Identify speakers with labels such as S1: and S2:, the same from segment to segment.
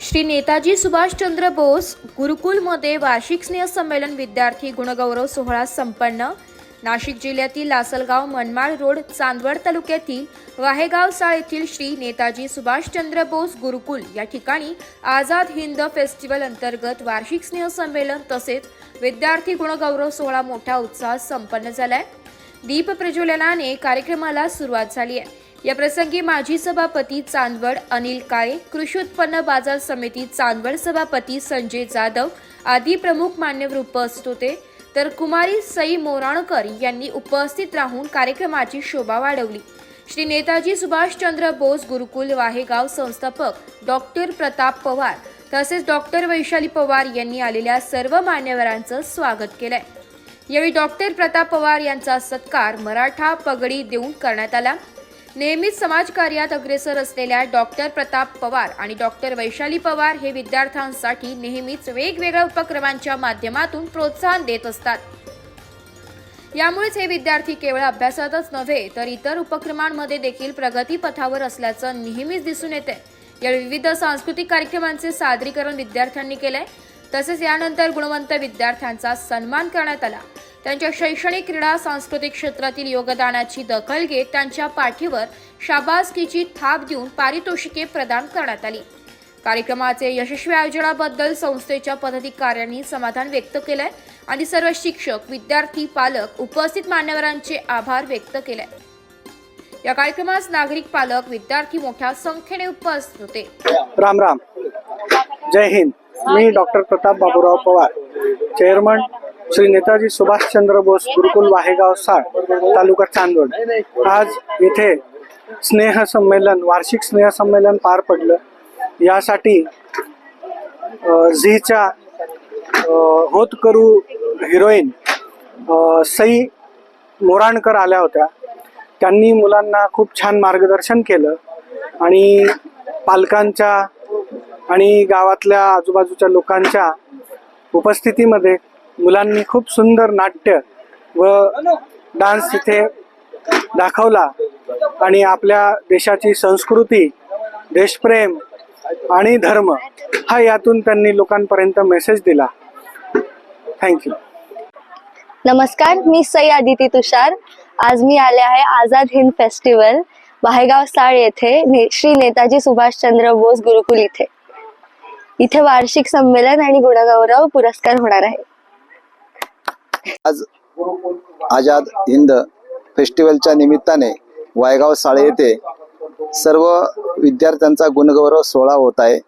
S1: श्री नेताजी सुभाषचंद्र बोस गुरुकुलमध्ये वार्षिक स्नेहसंमेलन विद्यार्थी गुणगौरव सोहळा संपन्न. नाशिक जिल्ह्यातील लासलगाव मनमाड रोड चांदवड तालुक्यातील वाहेगाव साळ येथील श्री नेताजी सुभाषचंद्र बोस गुरुकुल या ठिकाणी आझाद हिंद फेस्टिवल अंतर्गत वार्षिक स्नेहसंमेलन तसेच विद्यार्थी गुणगौरव सोहळा मोठ्या उत्साहात संपन्न झालाय. दीप प्रज्वलनाने कार्यक्रमाला सुरुवात झाली आहे. या प्रसंगी माजी सभापती चांदवड अनिल काळे कृषी उत्पन्न बाजार समिती चांदवड सभापती संजय जाधव आदी प्रमुख मान्यवर उपस्थित होते तर कुमारी सई मोराणकर यांनी उपस्थित राहून कार्यक्रमाची शोभा वाढवली. श्री नेताजी सुभाषचंद्र बोस गुरुकुल वाहेगाव संस्थापक डॉक्टर प्रताप पवार तसेच डॉक्टर वैशाली पवार यांनी आलेल्या सर्व मान्यवरांचं स्वागत केलंय. यावेळी डॉक्टर प्रताप पवार यांचा सत्कार मराठा पगडी देऊन करण्यात आला. नेहमीच समाजकार्यात अग्रेसर असलेल्या डॉक्टर प्रताप पवार आणि डॉक्टर वैशाली पवार हे विद्यार्थ्यांसाठी नेहमीच वेगवेगळ्या उपक्रमांच्या माध्यमातून प्रोत्साहन देत असतात. यामुळेच हे विद्यार्थी केवळ अभ्यासातच नव्हे तर इतर उपक्रमांमध्ये देखील प्रगतीपथावर असल्याचं नेहमीच दिसून येते. या विविध सांस्कृतिक कार्यक्रमांचे सादरीकरण विद्यार्थ्यांनी केलंय. तसेच यानंतर गुणवंत विद्यार्थ्यांचा सन्मान करण्यात आला. त्यांच्या शैक्षणिक क्रीडा सांस्कृतिक क्षेत्रातील योगदानाची दखल घेत त्यांच्या पाठीवर शाबासकीची थाप देऊन पारितोषिके प्रदान करण्यात आली. कार्यक्रमाचे यशस्वी आयोजनाबद्दल संस्थेच्या पदाधिकाऱ्यांनी समाधान व्यक्त केलंय आणि सर्व शिक्षक विद्यार्थी पालक उपस्थित मान्यवरांचे आभार व्यक्त केले या कार्यक्रमास नागरिक पालक विद्यार्थी मोठ्या संख्येने उपस्थित होते.
S2: राम राम. जय हिंद. मी डॉक्टर प्रताप बाबूराव पवार चेअरमन श्री नेताजी सुभाषचंद्र बोस गुरुकुल वाहेगाव साठ तालुका चांदवड. आज येथे स्नेह संमेलन वार्षिक स्नेह संमेलन पार पडलं. यासाठी झीच्या होत करू हिरोईन सई मोराणकर आल्या होत्या. त्यांनी मुलांना खूप छान मार्गदर्शन केलं आणि पालकांच्या आणि गावातल्या आजूबाजूच्या लोकांच्या उपस्थितीमध्ये मुलांनी खूप सुंदर नाट्य व डान्स तिथे दाखवला. आणि आपल्या देशाची संस्कृती देशप्रेम आणि धर्म हा यातून त्यांनी लोकांपर्यंत मेसेज दिला. थँक्यू
S3: नमस्कार मी सई आदिती तुषार. आज मी आले आहे आझाद हिंद फेस्टिवल बाहेगाव साळ येथे ने- श्री नेताजी सुभाषचंद्र बोस गुरुकुल इथे. इथे वार्षिक संमेलन आणि गुणगौरव पुरस्कार होणार आहे.
S4: आज आझाद हिंद फेस्टिवलच्या निमित्ताने वायगाव साळे येथे सर्व विद्यार्थ्यांचा गुणगौरव सोहळा होत आहे.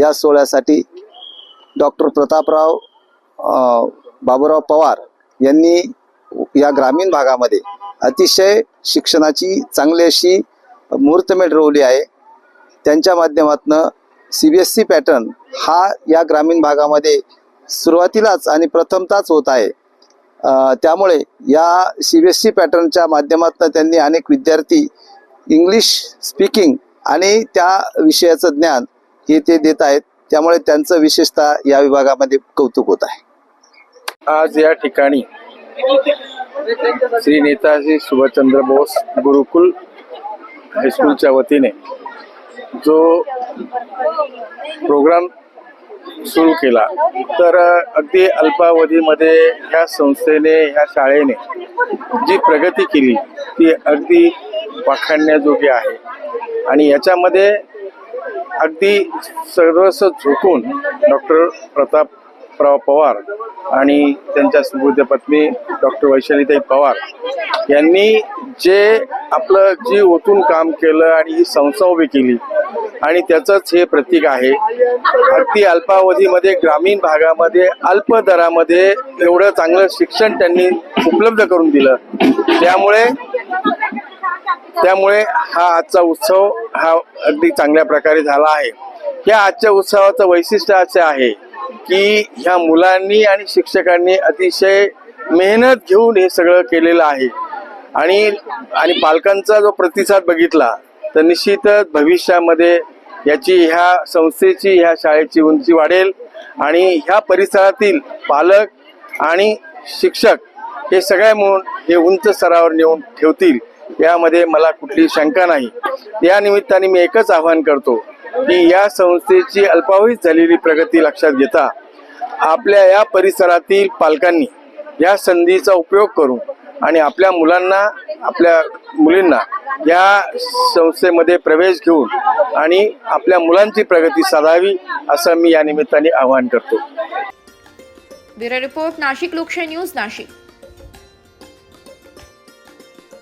S4: या सोहळ्यासाठी डॉक्टर प्रतापराव बाबूराव पवार यांनी या ग्रामीण भागामध्ये अतिशय शिक्षणाची चांगली अशी मुहूर्तमेढ रोवली आहे. त्यांच्या माध्यमातनं C B S E pattern हा या ग्रामीण भागामध्ये सुरुवातीलाच आणि प्रथमताच होत आहे. त्यामुळे या सी बी एस सी पॅटर्नच्या माध्यमातून त्यांनी अनेक विद्यार्थी इंग्लिश स्पीकिंग आणि त्या विषयाचं ज्ञान हे ते देत आहेत. त्यामुळे त्यांचं विशेषतः या विभागामध्ये कौतुक होत आहे.
S5: आज या ठिकाणी श्री नेताजी सुभाषचंद्र बोस गुरुकुल हायस्कूलच्या वतीने जो प्रोग्राम सुरू केला. तर अगदी अल्पावधीमध्ये ह्या संस्थेने ह्या शाळेने जी प्रगती केली ती अगदी वाखाणण्याजोगी आहे. आणि याच्यामध्ये अगदी सर्वस्व झोकून डॉक्टर प्रतापराव पवार आणि त्यांच्या सुबुद्ध पत्नी डॉक्टर वैशालीताई पवार यांनी जे आपलं जी ओतून काम केलं आणि ही संस्था उभी केली आणि त्याचंच हे प्रतीक आहे. अगदी अल्पावधीमध्ये ग्रामीण भागामध्ये अल्प दरामध्ये एवढं चांगलं शिक्षण त्यांनी उपलब्ध करून दिलं. त्यामुळे त्यामुळे हा आजचा उत्सव हा अगदी चांगल्या प्रकारे झाला आहे. या आजच्या उत्सवाचं वैशिष्ट्य असे आहे की ह्या मुलांनी आणि शिक्षकांनी अतिशय मेहनत घेऊन हे सगळं केलेलं आहे. आणि आणि पालकांचा जो प्रतिसाद बघितला तर निश्चितच भविष्यामध्ये याची ह्या संस्थेची ह्या शाळेची उंची वाढेल आणि ह्या परिसरातील पालक आणि शिक्षक हे सगळे मिळून हे उंच स्तरावर नेऊन ठेवतील. यामध्ये मला कुठली शंका नाही. या निमित्ताने मी एकच आवाहन करतो की या संस्थेची अल्पावधीत झालेली प्रगती लक्षात घेता. आपल्या या परिसरातील पालकांनी या संधीचा उपयोग करून आणि आपल्या मुलांना आपल्या मुलींना या संस्थेमध्ये प्रवेश घेऊन आणि आपल्या मुलांची प्रगती साधावी असं मी या निमित्ताने आवाहन करतो.
S1: ब्युरो रिपोर्ट नाशिक लोकशाही न्यूज नाशिक.